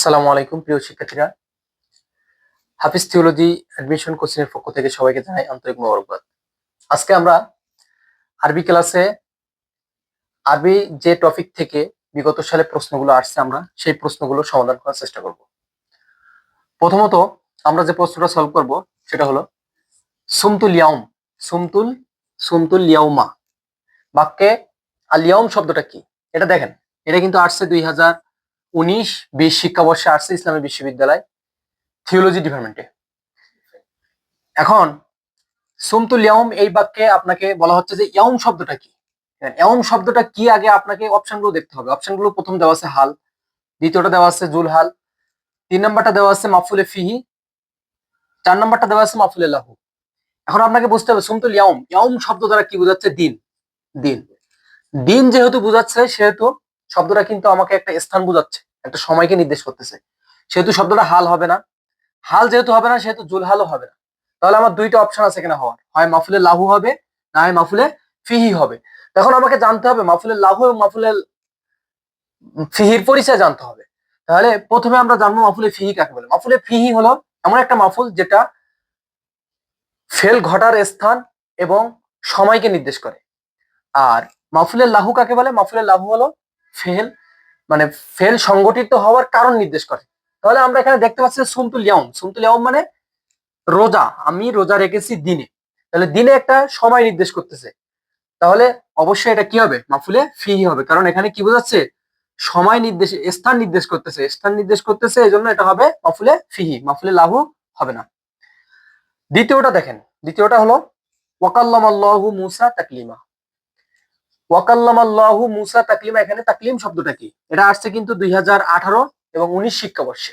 আসসালামু আলাইকুম, প্রিয় শিক্ষার্থীরা। হাফিজ থিওলজি অ্যাডমিশন এর পক্ষ থেকে সবাইকে জানাই আন্তরিক মোবারকবাদ। আজকে আমরা আরবি ক্লাসে আরবি যে টপিক থেকে বিগত সালে প্রশ্নগুলো আসছে আমরা, সেই প্রশ্নগুলো সমাধান করার চেষ্টা করব। প্রথমত আমরা যে প্রশ্নটা সলভ করব, সেটা হলো, সুমতুল ইয়াউম, সুমতুল সুমতুল ইয়াউমা। বাক্যে আলিয়াউম শব্দটা কি? এটা দেখেন, এটা কিন্তু আসছে দুই হাজার উনিশ বিশ শিক্ষাবর্ষে আসছে ইসলামী বিশ্ববিদ্যালয় থিওলজি ডিপার্টমেন্টে এখন সুমতুল ইয়াউম এই বাক্যে আপনাকে বলা হচ্ছে যে ইয়াউম শব্দটা কি? ইয়াউম শব্দটা কি আগে আপনাকে অপশনগুলো দেখতে হবে। অপশনগুলো প্রথম দেওয়া আছে হাল, দ্বিতীয়টা দেওয়া আছে জুল হাল তিন নাম্বারটা দেওয়া আছে মাফুলে ফিহি, চার নাম্বারটা দেওয়া আছে মাফুলে লাহু। এখন আপনাকে বুঝতে হবে, সুমতুল ইয়াউম ইয়াউম শব্দ দ্বারা কি বোঝাচ্ছে? দিন। দিন। দিন যেহেতু বোঝাচ্ছে, সেহেতু শব্দটা কিন্তু আমাকে একটা স্থান বোঝাচ্ছে, একটা সময়কে নির্দেশ করতেছে। সেহেতু শব্দটা হাল হবে না। হাল যেহেতু হবে না, সেহেতু জুল হালও হবে না। তাহলে আমার দুইটা অপশন আছে এখানে হওয়ার। হয় মাফুলে লাহু হবে, না হয় মাফুলে ফিহি হবে। তখন আমাকে জানতে হবে মাফুলে লাহু এবং মাফুলে ফিহির পরিচয় জানতে হবে। তাহলে প্রথমে আমরা জানব মাফুলে ফিহি কাকে বলে। মাফুলে ফিহি হলো এমন একটা মাফুল যেটা ফেল ঘটার স্থান এবং সময়কে নির্দেশ করে। আর মাফুলের লাহু কাকে বলে? মাফুলের লাহু হলো ফেল মানে ফেল সংগঠিত হওয়ার কারণ নির্দেশ করে। তাহলে আমরা এখানে দেখতে পাচ্ছি সুমতুল ইয়াউম। সুমতুল ইয়াউম মানে রোজা। আমি রোজা রেখেছি দিনে। তাহলে দিনে একটা সময় নির্দেশ করতেছে। তাহলে অবশ্যই এটা কি হবে? মাফুলে ফিহি হবে। কারণ এখানে কি বোঝাচ্ছে? সময় নির্দেশ, স্থান নির্দেশ করতেছে। স্থান নির্দেশ করতেছে এই জন্য এটা হবে মাফুলে ফিহি। মাফুলে লাহু হবে না। দ্বিতীয়টা দেখেন। দ্বিতীয়টা হলো ওয়াকাল্লাম আল্লাহু মুসা তাকলিমা। ওয়াকাল্লাম আল্লাহু মুসা তাকলিমা, এখানে তাকলিম শব্দটা কি? এটা আসছে কিন্তু দুই হাজার আঠারো এবং উনিশ শিক্ষাবর্ষে।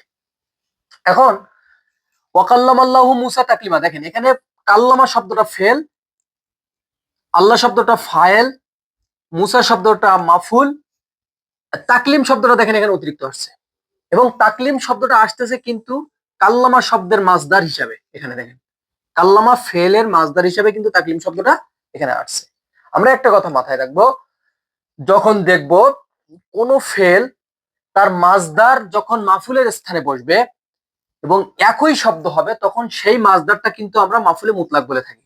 এখন ওয়াকাল্লাম আল্লাহু মুসা তাকলিমা, দেখেন, এখানে কাল্লামা শব্দটা ফেল, আল্লাহ শব্দটা ফায়েল, মুসা শব্দটা মাফুল, তাকলিম শব্দটা দেখেন এখানে অতিরিক্ত আসছে। এবং তাকলিম শব্দটা আসতেছে কিন্তু কাল্লামা শব্দের মাসদার হিসাবে, এখানে দেখেন। কাল্লামা ফেলের মাসদার হিসাবে কিন্তু তাকলিম শব্দটা এখানে আসছে। আমরা একটা কথা মাথায় রাখব, যখন দেখব কোন ফেল তার মাসদার যখন মাফুলের স্থানে বসবে এবং একই শব্দ হবে, তখন সেই মাসদারটা কিন্তু আমরা মাফুলে মুতলাক বলে থাকি।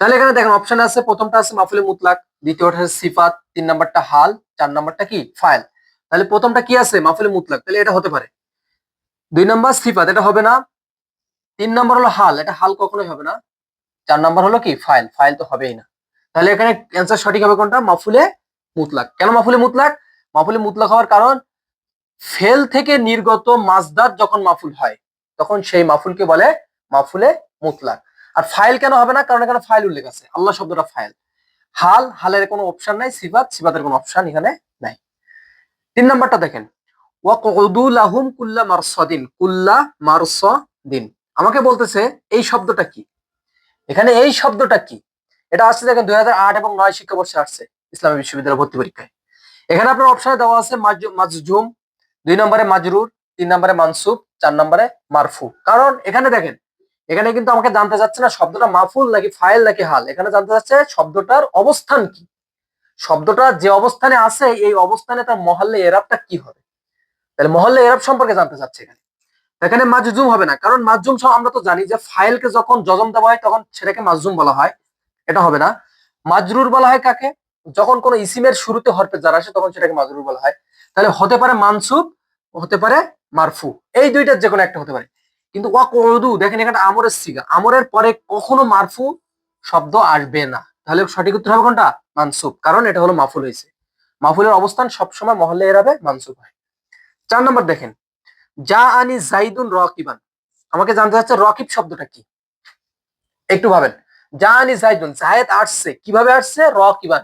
তাহলে এখানে দেখেন অপশন আছে, প্রথমটা আছে মাফুলে মুতলাক, দ্বিতীয়টা আছে সিফাত, তিন নাম্বারটা হাল, চার নাম্বারটা কি? ফাইল। তাহলে প্রথমটা কি আছে? মাফুলে মুতলাক। তাহলে এটা হতে পারে। দুই নাম্বার সিফাত, এটা হবে না। তিন নাম্বার হলো হাল, এটা হাল কখনোই হবে না। চার নাম্বার হলো কি? ফাইল। ফাইল তো হবেই না। তাহলে এখানে অ্যান্সার সঠিক হবে কোনটা? মাফুলে মুতলাক। কেন মাফুলে মুতলাক? মাফুলে মুতলাক হওয়ার কারণ, ফেল থেকে নির্গত মাসদার যখন মাফুল হয়, তখন সেই মাফুলকে বলে মাফুলে মুতলাক। আর ফাইল কেন হবে না? কারণ এখানে ফাইল উল্লেখ আছে। আল্লাহ শব্দটা ফাইল। হাল, হালের কোনো অপশন নাই, সিফাত, সিফাতের কোনো অপশন এখানে নাই। তিন নাম্বারটা দেখেন। আহুম কুল্লা মারসদিন কুল্লা মারসদিন। আমাকে বলতেছে, এই শব্দটা কি? এখানে এই শব্দটা কি? এটা আসছে দেখেন দু হাজার আট এবং নয় শিক্ষাবর্ষে আসছে ইসলামী বিশ্ববিদ্যালয় ভর্তি পরীক্ষায়। এখানে আপনার অপশনে দেওয়া আছে মাজুম দুই নম্বরে মাজরুর, তিন নম্বরে মানসুব, চার নম্বরে মারফু। কারণ এখানে দেখেন, এখানে কিন্তু আমাকে জানতে চাচ্ছে না শব্দটা মাফুল নাকি ফাইল নাকি হাল। এখানে জানতে চাচ্ছে শব্দটার অবস্থান কি। শব্দটা যে অবস্থানে আছে, এই অবস্থানে তার মহল্লে এরাবটা কি হবে? তাহলে মহল্লে এরাব সম্পর্কে জানতে চাচ্ছে এখানে। এখানে মাজুম হবে না। কারণ মাজুম আমরা তো জানি যে ফাইলকে যখন যজম দেওয়া হয়, তখন সেটাকে মাজুম বলা হয়। এটা হবে না। মাজরুর বলা হয় কাকে? যখন কোনো ইসিমের শুরুতে হরফে যারা আসে, তখন সেটাকে মাজরুর বলা হয়। তাহলে হতে পারে মানসুব, হতে পারে মারফু। এই দুইটার যে কোনো একটা হতে পারে। কিন্তু ওয়াকদু দেখেন এখানে আমরের সিগা। আমরের পরে কখনো মারফু শব্দ আসবে না। তাহলে সঠিক উত্তর হবে কোনটা? মানসুব। কারণ এটা হলো মাফুল হয়েছে। মাফুলের অবস্থান সবসময় মহল্লে এরাবে মানসুব হয়। চার নম্বর দেখেন। যা আনি জাইদুন রকিবান। আমাকে জানতে চাচ্ছে রকিব শব্দটা কি? একটু ভাবেন। জানি জাইদুন জায়েদ আসছে। কীভাবে আসছে? র কিবান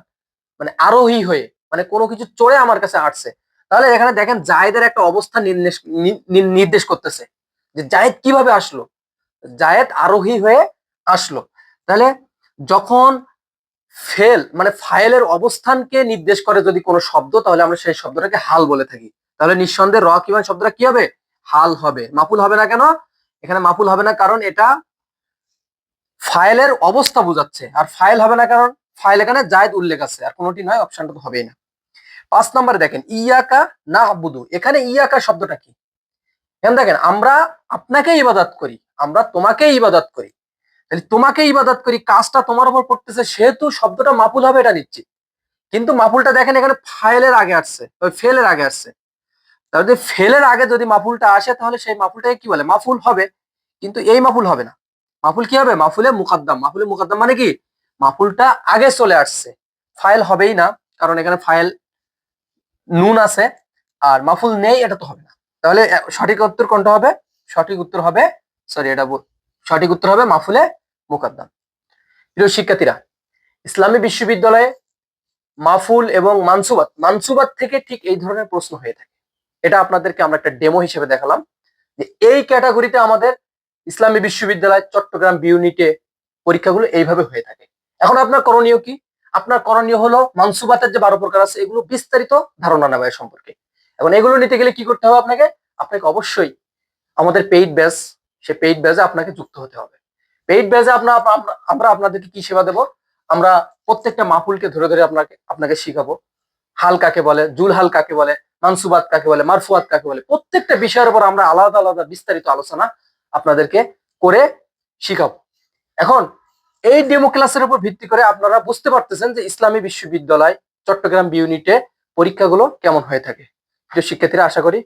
মানে আরোহী হয়ে মানে কোনো কিছু চড়ে আমার কাছে আসছে। তাহলে এখানে দেখেন জায়েদের একটা অবস্থা নির্দেশ নির্দেশ করতেছে যে জায়েদ কীভাবে আসলো? জায়েদ আরোহী হয়ে আসলো। তাহলে যখন ফেল মানে ফাইলের অবস্থানকে নির্দেশ করে যদি কোনো শব্দ, তাহলে আমরা সেই শব্দটাকে হাল বলে থাকি। তাহলে নিঃসন্দেহে র কিবান শব্দটা কি হবে? হাল হবে। মাপুল হবে না কেন? এখানে মাপুল হবে না কারণ এটা ফাইলের অবস্থা বোঝাচ্ছে। আর ফাইল হবে না কারণ ফাইল এখানে জায়দ উল্লেখ আছে, আর কোনোটি নয় অপশনটা তো হবেই না। পাঁচ নম্বরে দেখেন, ইয়াকা না আবুদু। এখানে ইয়াকা শব্দটা কি? এখন দেখেন, আমরা আপনাকে ইবাদত করি, আমরা তোমাকে ইবাদত করি। তাহলে তোমাকে ইবাদত করি, কাজটা তোমার উপর পড়তেছে সেহেতু শব্দটা মাপুল হবে, এটা নিশ্চিত কিন্তু মাপুলটা দেখেন, এখানে ফাইলের আগে আসছে, ওই ফেলের আগে আসছে। তাহলে ফেলের আগে যদি মাপুলটা আসে, তাহলে সেই মাপুলটাকে কি বলে? মাফুল হবে। কিন্তু এই মাপুল হবে না। মাপুল কি হবে? মাফুলে মুকাদ্দাম। মাফুলে মুকাদ্দাম মানে কি? মাপুলটা আগে চলে আসছে। ফাইল হবেই না, কারণ এখানে ফাইল নুন আছে, আর মাফুল নেই, এটা তো হবে না। তাহলে সঠিক উত্তর কোনটা হবে? সঠিক উত্তর হবে সরি এটা সঠিক উত্তর হবে মাফুলে মুকাদ্দাম। প্রিয় শিক্ষার্থীরা, ইসলামী বিশ্ববিদ্যালয়ে মাফুল এবং মানসুবাত মানসুবাত থেকে ঠিক এই ধরনের প্রশ্ন হয়ে থাকে। এটা আপনাদেরকে আমরা একটা ডেমো হিসেবে দেখালাম যে এই ক্যাটাগরিতে আমাদের ইসলামী বিশ্ববিদ্যালয় চট্টগ্রাম ইউনিটে পরীক্ষাগুলো এইভাবে হয়ে থাকে। এখন আপনার করণীয় কি? আপনার করণীয় হলো মানসুবাতের যে বারো প্রকার আছে, এগুলো বিস্তারিত ধারণা নেওয়া সম্পর্কে। এখন এগুলো নিতে গেলে কি করতে হবে আপনাকে? আপনাকে অবশ্যই আমাদের পেইড ব্যাচ সে পেইড ব্যাচে আপনাকে যুক্ত হতে হবে। পেইড ব্যাচে আপনার আমরা- আপনাদেরকে কি সেবা দেব? আমরা প্রত্যেকটা মাপুলকে ধরে ধরে আপনাকে আপনাকে শিখাবো। হাল কাকে বলে, জুল হাল কাকে বলে, মানসুবাত কাকে বলে, মারফুয়াত কাকে বলে, প্রত্যেকটা বিষয়ের উপর আমরা আলাদা আলাদা বিস্তারিত আলোচনা আপনাদেরকে করে শিখাবো। এখন এই ডেমো ক্লাসের উপর ভিত্তি করে আপনারা বুঝতে পারতেছেন যে ইসলামী বিশ্ববিদ্যালয় চট্টগ্রাম ইউনিটে পরীক্ষাগুলো কেমন হয়ে থাকে। শিক্ষার্থীরা, আশা করি